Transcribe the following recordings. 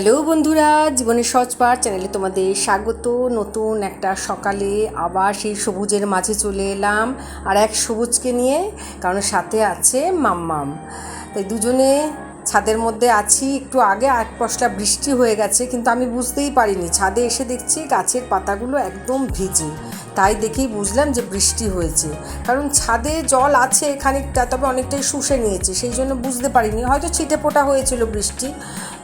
Hello বন্ধুরা, জীবনের সহজ পাঠ চ্যানেলে তোমাদের স্বাগত। নতুন একটা সকালে আবার সেই সবুজের মাঝে চলে এলাম আর এক সবুজকে নিয়ে, কারণ সাথে আছে মাম্মাম। তাই দুজনে ছাদের মধ্যে আছি, একটু আগে এক পশলা বৃষ্টি হয়ে গেছে, কিন্তু আমি বুঝতেই পারিনি। ছাদে এসে দেখছি গাছের পাতাগুলো একদম ভিজে। তাই দেখেই বুঝলাম যে বৃষ্টি হয়েছে। কারণ ছাদে জল আছে খানিকটা, তবে অনেকটাই শুষে নিয়েছে, সেই জন্য বুঝতে পারিনি। হয়তো ছিটে পোটা হয়েছিল বৃষ্টি।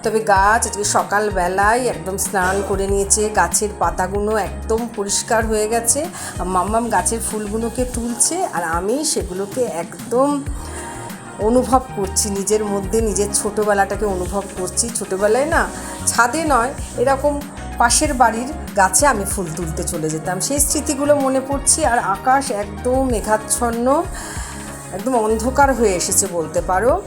তবে গাছ আজকে সকালবেলায় একদম স্নান করে নিয়েছে, গাছের পাতাগুলো একদম পরিষ্কার হয়ে গেছে। মাম্মাম গাছের ফুলগুলোকে তুলছে, আর আমি সেগুলোকে একদম অনুভব করছি, নিজের মধ্যে, নিজের ছোটোবেলাটাকে অনুভব করছি। ছোটোবেলায় না, ছাদে নয়, এরকম পাশের বাড়ির গাছে আমি ফুল তুলতে চলে যেতাম। সেই স্মৃতিগুলো মনে পড়ছি আর আকাশ একদম মেঘাচ্ছন্ন, একদম অন্ধকার হয়ে এসেছে বলতে পারো।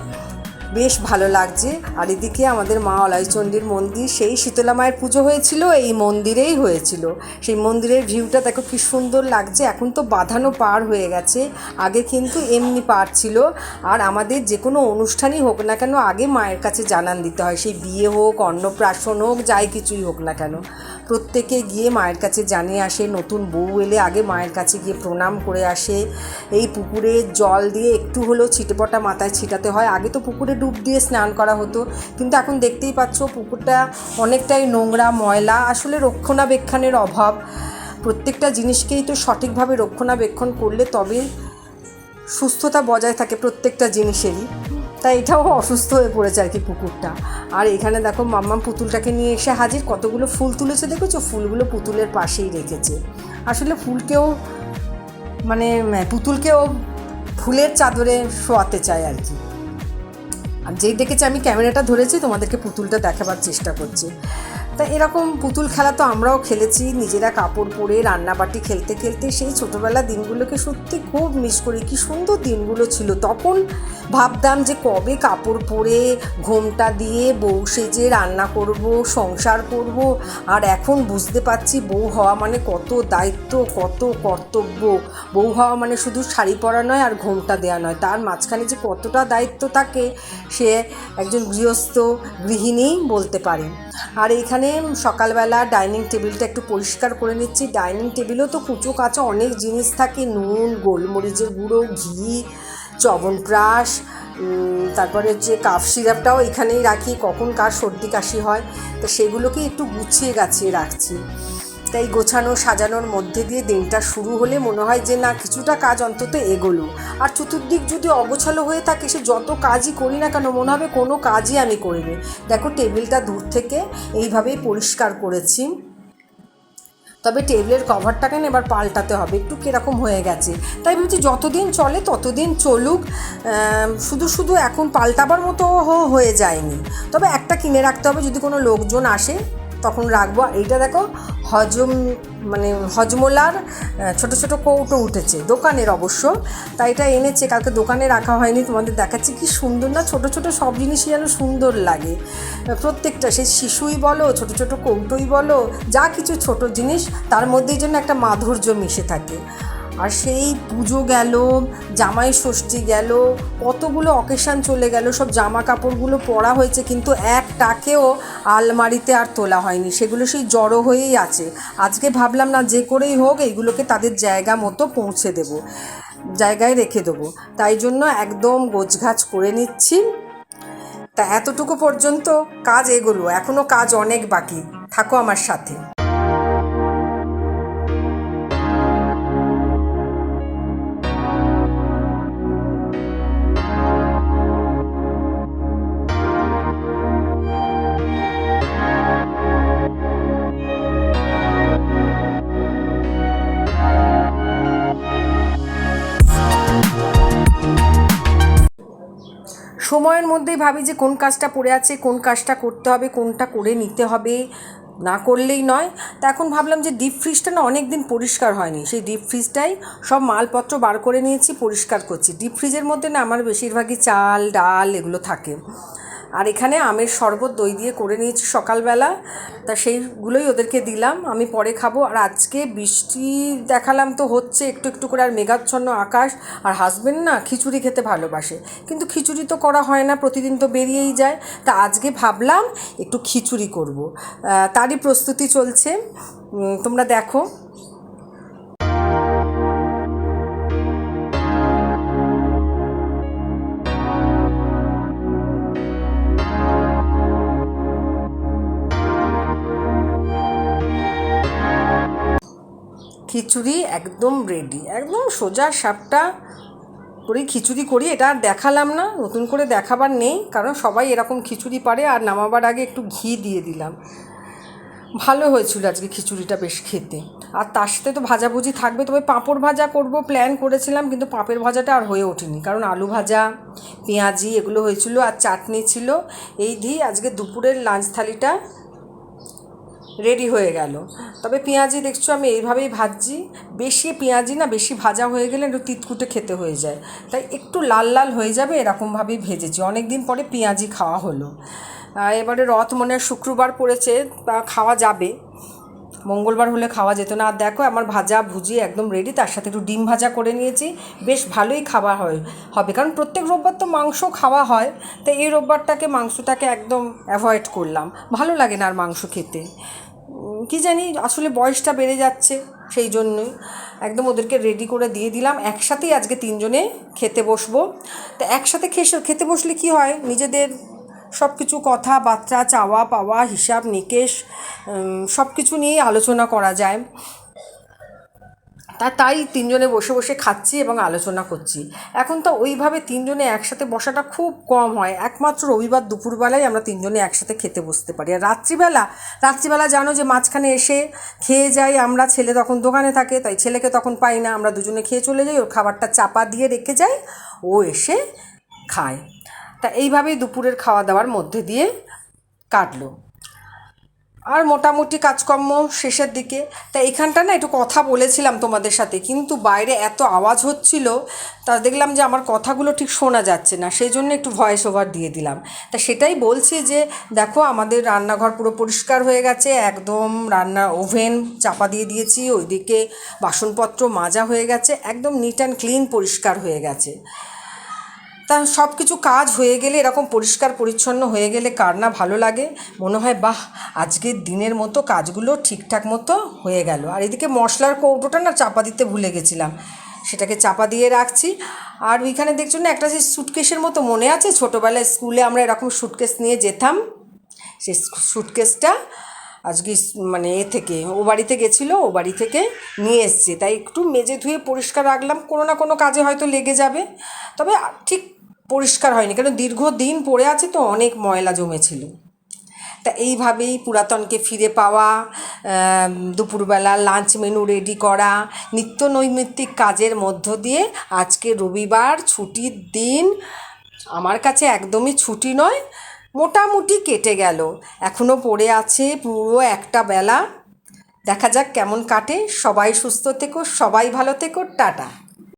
বেশ ভালো লাগছে। আর এদিকে আমাদের মা অলাইচণ্ডীর মন্দির, সেই শীতলা মায়ের পুজো হয়েছিল, এই মন্দিরেই হয়েছিল। সেই মন্দিরের ভিউটা দেখো কি সুন্দর লাগছে, এখন তো বাঁধানো পার হয়ে গেছে, আগে কিন্তু এমনি পার ছিল। আর আমাদের যে কোনো অনুষ্ঠানই হোক না কেন, আগে মায়ের কাছে জানান দিতে হয়, সেই বিয়ে হোক, অন্নপ্রাশন হোক, যাই কিছুই হোক না কেন। প্রত্যেকে গিয়ে মায়ের কাছে জানিয়ে আসে, নতুন বউ এলে আগে মায়ের কাছে গিয়ে প্রণাম করে আসে। এই পুকুরে জল দিয়ে একটু হলেও ছিটেপটা মাথায় ছিটাতে হয়। আগে তো পুকুরে ডুব দিয়ে স্নান করা হতো, কিন্তু এখন দেখতেই পাচ্ছ পুকুরটা অনেকটাই নোংরা, ময়লা, আসলে রক্ষণাবেক্ষণের অভাব। প্রত্যেকটা জিনিসকেই তো সঠিকভাবে রক্ষণাবেক্ষণ করলে তবে সুস্থতা বজায় থাকে প্রত্যেকটা জিনিসেরই। তাই এটাও অসুস্থ হয়ে পড়েছে আর কি পুকুরটা। আর এখানে দেখো মাম্মাম পুতুলটাকে নিয়ে এসে হাজির, কতগুলো ফুল তুলেছে দেখেছ? ফুলগুলো পুতুলের পাশেই রেখেছে। আসলে ফুলকেও মানে পুতুলকেও ফুলের চাদরে শোয়াতে চায় আর কি। আর যেই দেখেছি আমি ক্যামেরাটা ধরেছি, তোমাদেরকে পুতুলটা দেখাবার চেষ্টা করছি। তা এরকম পুতুল খেলা তো আমরাও খেলেছি। নিজেরা কাপড় পরে, রান্নাবাটি খেলতে খেলতে সেই ছোটোবেলা দিনগুলোকে সত্যি খুব মিস করি। কি সুন্দর দিনগুলো ছিল। তখন ভাবতাম যে কবে কাপড় পরে ঘোমটা দিয়ে বউ সেজে রান্না করব, সংসার করব, আর এখন বুঝতে পারছি বউ হওয়া মানে কত দায়িত্ব, কত কর্তব্য। বউ হওয়া মানে শুধু শাড়ি পরা নয় আর ঘোমটা দেওয়া নয়। তার মাঝখানে যে কতটা দায়িত্ব থাকে, সে একজন গৃহস্থ গৃহিণী বলতে পারে। আর এখানে সকালবেলা ডাইনিং টেবিলটা একটু পরিষ্কার করে নিচ্ছি। ডাইনিং টেবিলও তো কুচো কাঁচা, অনেক জিনিস থাকে। নুন, গোলমরিচের গুঁড়ো, ঘি চবনপ্রাশ তারপরে হচ্ছে কাফ সিরাপটাও এখানেই রাখি। কখন কার সর্দি কাশি হয়, তো সেগুলোকে একটু গুছিয়ে গাছিয়ে রাখছি। তাই গোছানো, সাজানোর মধ্যে দিয়ে দিনটা শুরু হলে মনে হয় যে না, কিছুটা কাজ অন্তত এগোলো। আর চতুর্দিক যদি অগোছালো হয়ে থাকে, সে যত কাজই করি না কেন, মনে হবে কোনো কাজই আমি করিনি। দেখো, টেবিলটা দূর থেকে এইভাবেই পরিষ্কার করেছি। তবে টেবিলের কভারটাকে এবার পাল্টাতে হবে, একটু কীরকম হয়ে গেছে। তাই ভাবছি যতদিন চলে ততদিন চলুক। শুধু শুধু এখন পাল্টাবার মতো হয়ে যায়নি। তবে একটা কিনে রাখতে হবে, যদি কোনো লোকজন আসে। তখন রাখব। আর এইটা দেখো, হজম মানে হজমোলার ছোট ছোট কৌটো উঠেছে, দোকানের অবশ্য। তাই এটা এনেছে, কালকে দোকানে রাখা হয়নি, তোমাদের দেখাচ্ছি কি সুন্দর না, ছোট ছোট সব জিনিসই যেন সুন্দর লাগে। প্রত্যেকটা সে শিশুই বলো, ছোট ছোট কৌটোই বলো, যা কিছু ছোট জিনিস, তার মধ্যেই যেন একটা মাধুর্য মিশে থাকে। আর সেই পুজো গেল, জামাই ষষ্ঠী গেল, কতগুলো অকেশান চলে গেল, সব জামা কাপড়গুলো পরা হয়েছে, কিন্তু একটাকেও আলমারিতে আর তোলা হয়নি। সেগুলো সেই জড়ো হয়েই আছে। আজকে ভাবলাম, না, যে করেই হোক, এইগুলোকে তাদের জায়গা মতো পৌঁছে দেব, জায়গায় রেখে দেবো। তাই জন্য একদম গোছগাছ করে নিচ্ছি। তা এতটুকু পর্যন্ত কাজ এগোলো। এখনও কাজ অনেক বাকি। থাকো আমার সাথে। সময়ের মধ্যেই ভাবি যে কোন কাজটা পড়ে আছে, কোন কাজটা করতে হবে, কোনটা করে নিতে হবে। না করলেই নয়। তা এখন ভাবলাম যে ডিপ ফ্রিজটা না অনেক দিন পরিষ্কার হয়নি। সেই ডিপ ফ্রিজটাই সব মালপত্র বার করে নিয়েছি, পরিষ্কার করছি। ডিপ ফ্রিজের মধ্যে না আমার বেশিরভাগই চাল, ডাল এগুলো থাকে। আর এখানে আমের শরবত, দই দিয়ে করে নিয়েছি সকালবেলা। তা সেইগুলোই ওদেরকে দিলাম, আমি পরে খাব। আর আজকে বৃষ্টি দেখালাম তো হচ্ছে, একটু একটু করে আর মেঘাচ্ছন্ন আকাশ। আর হাজবেন্ড না খিচুড়ি খেতে ভালোবাসে, কিন্তু খিচুড়ি তো করা হয় না, প্রতিদিন তো বেরিয়েই যায়। তা আজকে ভাবলাম একটু খিচুড়ি করব। তারই প্রস্তুতি চলছে। তোমরা দেখো। খিচুড়ি একদম রেডি একদম সোজা সাপটা করেই খিচুড়ি করি, এটা আর দেখালাম না, নতুন করে দেখাবার নেই, কারণ সবাই এরকম খিচুড়ি পারে, আর নামাবার আগে একটু ঘি দিয়ে দিলাম। ভালো হয়েছিল আজকে খিচুড়িটা বেশ খেতে। আর তার সাথে তো ভাজাভুজি থাকবে, তবে পাঁপড় ভাজা করব প্ল্যান করেছিলাম, কিন্তু পাঁপের ভাজাটা আর হয়ে ওঠেনি, কারণ আলু ভাজা, পেঁয়াজি, এগুলো হয়েছিল আর চাটনি ছিল। এই দিয়ে আজকে দুপুরের লাঞ্চ থালিটা রেডি হয়ে গেল। তবে পেঁয়াজি দেখছ আমি এইভাবেই ভাজছি। বেশি পেঁয়াজি না, বেশি ভাজা হয়ে গেলে একটু তিতকুটে খেতে হয়ে যায়। তাই একটু লাল লাল হয়ে যাবে এরকমভাবেই ভেজেছি। অনেক দিন পরে পেঁয়াজি খাওয়া হলো। এবারে রথ মনে শুক্রবার পড়েছে, তা খাওয়া যাবে। মঙ্গলবার হলে খাওয়া যেত না। আর দেখো আমার ভাজা ভুজি একদম রেডি তার সাথে একটু ডিম ভাজা করে নিয়েছি। বেশ ভালোই খাবার হয়, হবে। কারণ প্রত্যেক রোববার তো মাংস খাওয়া হয়। তো এই রোববারটাকে, মাংসটাকে একদম অ্যাভয়েড করলাম। ভালো লাগে না আর মাংস খেতে। কি জানি আসলে বয়সটা বেড়ে যাচ্ছে সেই জন্যই। একদম ওদেরকে রেডি করে দিয়ে দিলাম। একসাথেই আজকে তিনজনে খেতে বসবো। তো একসাথে খেসে, খেতে বসলে কি হয়? নিজেদের সব কিছু কথাবার্তা চাওয়া পাওয়া হিসাব নিকেশ সব কিছু নিয়েই আলোচনা করা যায়। তা তাই তিনজনে বসে বসে খাচ্ছি এবং আলোচনা করছি। এখন তো ওইভাবে তিনজনে একসাথে বসাটা খুব কম হয়। একমাত্র রবিবার দুপুরবেলায় আমরা তিনজনে একসাথে খেতে বসতে পারি। আর রাত্রিবেলা রাত্রিবেলা জানো যে মাঝখানে এসে খেয়ে যাই, আমরা ছেলে তখন দোকানে থাকে, তাই ছেলেকে তখন পাই না। আমরা দুজনে খেয়ে চলে যাই, ওর খাবারটা চাপা দিয়ে রেখে যাই, ও এসে খায়। তা এইভাবেই দুপুরের খাওয়া দাওয়ার মধ্যে দিয়ে কাটলো। আর মোটামুটি কাজকর্ম শেষের দিকে। তা এখানটা না একটু কথা বলেছিলাম তোমাদের সাথে, কিন্তু বাইরে এত আওয়াজ হচ্ছিল, তা দেখলাম যে আমার কথাগুলো ঠিক শোনা যাচ্ছে না, সেই জন্য একটু ভয়েস ওভার দিয়ে দিলাম। তা সেটাই বলছি যে, দেখো আমাদের রান্নাঘর পুরো পরিষ্কার হয়ে গেছে, একদম রান্না ওভেন চাপা দিয়ে দিয়েছি, ওইদিকে বাসনপত্র মাজা হয়ে গেছে, একদম নিট অ্যান্ড ক্লিন পরিষ্কার হয়ে গেছে। তা সব কিছু কাজ হয়ে গেলে, এরকম পরিষ্কার পরিচ্ছন্ন হয়ে গেলে কার না ভালো লাগে? মনে হয়, বাহ, আজকের দিনের মতো কাজগুলো ঠিকঠাক মতো হয়ে গেল। আর এদিকে মশলার কৌটোটা না চাপা দিতে ভুলে গেছিলাম। সেটাকে চাপা দিয়ে রাখছি। আর ওইখানে দেখছ না, একটা যে সুটকেসের মতো মনে আছে? ছোটোবেলায় স্কুলে আমরা এরকম সুটকেস নিয়ে যেতাম। সেই সুটকেসটা আজকে মানে এ থেকে, ও বাড়িতে গেছিল, ও বাড়ি থেকে নিয়ে এসছে। তাই একটু মেজে ধুয়ে পরিষ্কার রাখলাম, কোনো না কোনো কাজে হয়তো লেগে যাবে। তবে ঠিক পরিষ্কার হয়নি কারণ দীর্ঘদিন পড়ে আছে তো অনেক ময়লা জমেছিল। তা এইভাবেই পুরাতনকে ফিরে পাওয়া দুপুরবেলা লাঞ্চ মেনু রেডি করা, নিত্য নৈমিত্তিক কাজের মধ্য দিয়ে আজকে রবিবার ছুটির দিন আমার কাছে একদমই ছুটি নয়, মোটামুটি কেটে গেল। এখনও পড়ে আছে পুরো একটা বেলা। দেখা যাক কেমন কাটে। সবাই সুস্থ থেকো, সবাই ভালো থেকো, টাটা।